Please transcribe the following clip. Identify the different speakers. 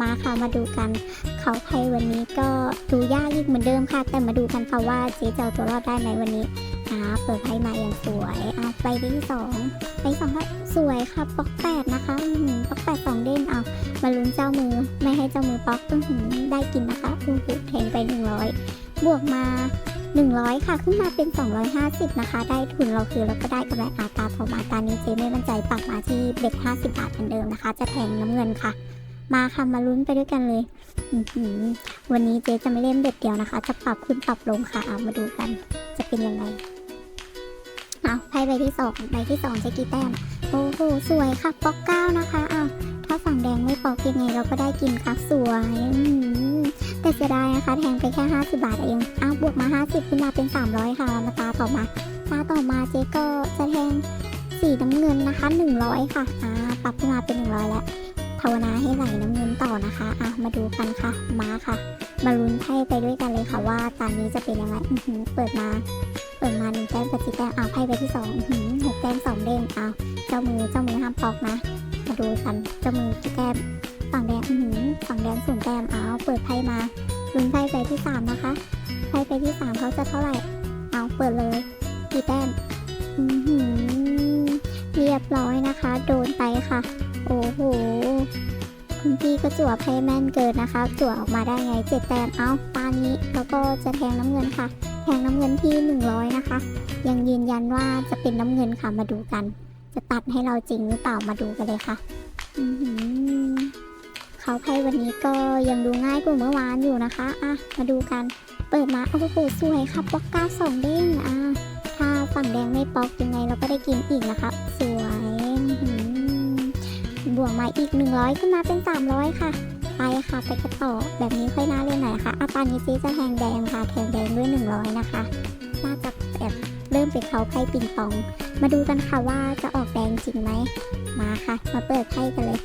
Speaker 1: มาค่ะมาดูกันเขาไทยวันนี้ก็ดูยากอีกเหมือนเดิมค่ะ แต่มาดูกันค่ะว่าเจ๊จะเอาตัวรอดได้ไหมวันนี้อ่าเปิดไพ่มาอย่างสวยเอาไปที่สองไปสองค่ะสวยค่ะป๊อกแปดนะคะป๊อกแปดสองเด้งเอามาลุ้นเจ้ามือไม่ให้เจ้ามือป๊อกอื้อหืได้กินนะคะโอ้โหแทงไปหนึ่งร้อยบวกมา 100 ค่ะ ขึ้นมาเป็น 250 นะคะ ได้ทุนเราคือเราก็ได้กำไรอาตาพอมาตานี้เจ๊ไม่มั่นใจปักมาที่เบ็ด50 บาทเหมือนเดิมนะคะ จะแทงน้ำเงินค่ะ มาค่ะมาลุ้นไปด้วยกันเลยวันนี้เจ๊จะไม่เล่นเบ็ดเดียวนะคะ จะปรับขึ้นปรับลงค่ะเอามาดูกัน จะเป็นยังไงเอาไพ่ใบที่สองใบที่สองเจ๊กี่แต้มโอ้โหสวยค่ะป๊อกเก้านะคะเอาถ้าฝั่งแดงไม่ปอกยังไงเราก็ได้กินค่ะสวยแต่เสียดายนะคะแทงไปแค่ 50 บาทเองอ้าวบวกมา 50ขึ้นมาเป็น 300 ค่ะมาตาต่อมาตาต่อมาเจ๊ก็จะแทงสีน้ำเงินนะคะ 100 ค่ะอ่าปรับขึ้นมาเป็น 100 แล้ว ภาวนาให้ไหลน้ำเงินต่อนะคะอะมาดูกันค่ะมาค่ะ มาลุ้นไพ่ไปด้วยกันเลยค่ะว่าตอนนี้จะเป็นยังไงเปิดมาเปิดมาหนึ่งแต้มปฏิแต้มอ้าไพ่ไปที่สองหกแต้มสองเด้งเอาเจ้ามือเจ้ามือห้ามปอกนะ มาดูกันเจ้ามือกี่แต้มฝั่งแดงฝั่งแดงศูนย์แต้มอ้าเปิดไพ่มาลุ้นไพ่ไปที่สามนะคะไพ่ไปที่สามเขาจะเท่าไหร่เอาเปิดเลย ร้อยนะคะ โดนไปค่ะ โอ้โห คุณพี่ก็จั่วไพ่แม่นเกินนะคะ จั่วออกมาได้ไงเจ็ดแต้มเอาตานี้แล้วก็จะแทงน้ำเงินค่ะ แทงน้ำเงินที่หนึ่งร้อยนะคะ ยังยืนยันว่าจะเป็นน้ำเงินค่ะมาดูกัน จะตัดให้เราจริงหรือเปล่ามาดูกันเลยค่ะอือหือเขาไพ่วันนี้ก็ยังดูง่ายกว่าเมื่อวานอยู่นะคะอะมาดูกันเปิดมาโอ้โหสวยค่ะป๊อกเก้าสองเด้งอะถ้าฝั่งแดงไม่ป๊อกยังไงเราก็ได้กินอีกนะคะสวย บวกมาอีก 100 ขึ้นมาเป็น 300 ค่ะ ไปค่ะ ไปกระต่อ แบบนี้ค่อยน่าเล่นหน่อยค่ะอาตอนนี้เจ๊จะแทงแดงค่ะ แทงแดงด้วย 100 นะคะ น่าจะแบบเริ่มเป็นเขาไพ่ปิงปอง มาดูกันค่ะว่าจะออกแดงจริงไหม มาค่ะ มาเปิดไพ่กันเลย